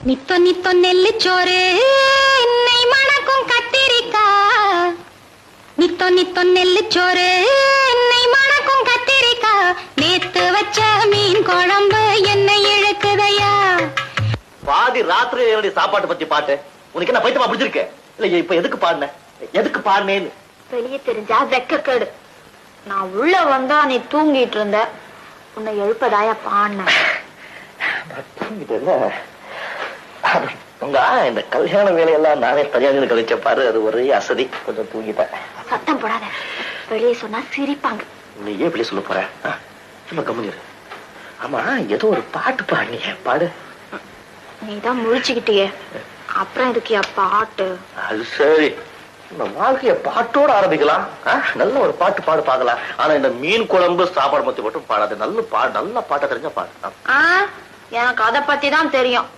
நித்தோ நித்தோ நெல்லுச்சோறு என்னை மணக்கும் கத்திரிக்கா நித்தோ நித்தோ நெல்லுச்சோறு என்னை மணக்கும் கத்திரிக்கா நேத்து வச்ச மீன் குழம்பு என்னை இழுக்குதையா. பாதி ராத்திரி என்னுடைய சாப்பாட்டை பத்தி பாட்டு. உனக்கு என்ன பைத்தமா பிடிச்சிருக்க? இல்ல இப்ப எதுக்கு பாடின? எதுக்கு பாடினேன்னு? வெளியே தெரிஞ்சா வெக்கக்கேடு. நான் உள்ள வந்தா நீ தூங்கிட்டு இருந்த. உன்னை எழுப்பதாயா பாண்ண இது உங்க இந்த கல்யாண வேலையெல்லாம் நானே தனியாக கழிச்ச பாரு அது ஒரே அசதி. கொஞ்சம் தூங்கிட்டேன் சத்தம் போடாத. வெளியே சொன்னா சிரிப்பாங்க. நீ ஏன் இப்படி சொல்ல போற. ஆ? சும்மா கம்முனிரு ஆமா ஏதோ ஒரு பாட்டு பாடினியே பாடு நீ தான் முழிச்சுக்கிட்டியே. அப்புறம் எதுக்கியா பாட்டு? அது சரி. இந்த வாழ்க்கைய பாட்டோட ஆரம்பிக்கலாம்? நல்ல ஒரு பாட்டு பாடு பார்க்கலாம். ஆனா இந்த மீன் குழம்பு சாப்பாடு மத்தி மட்டும் பாடாது. நல்ல பா நல்ல பாட்டை தெரிஞ்ச பாடு. எனக்கு அதை பத்தி தான் தெரியும்.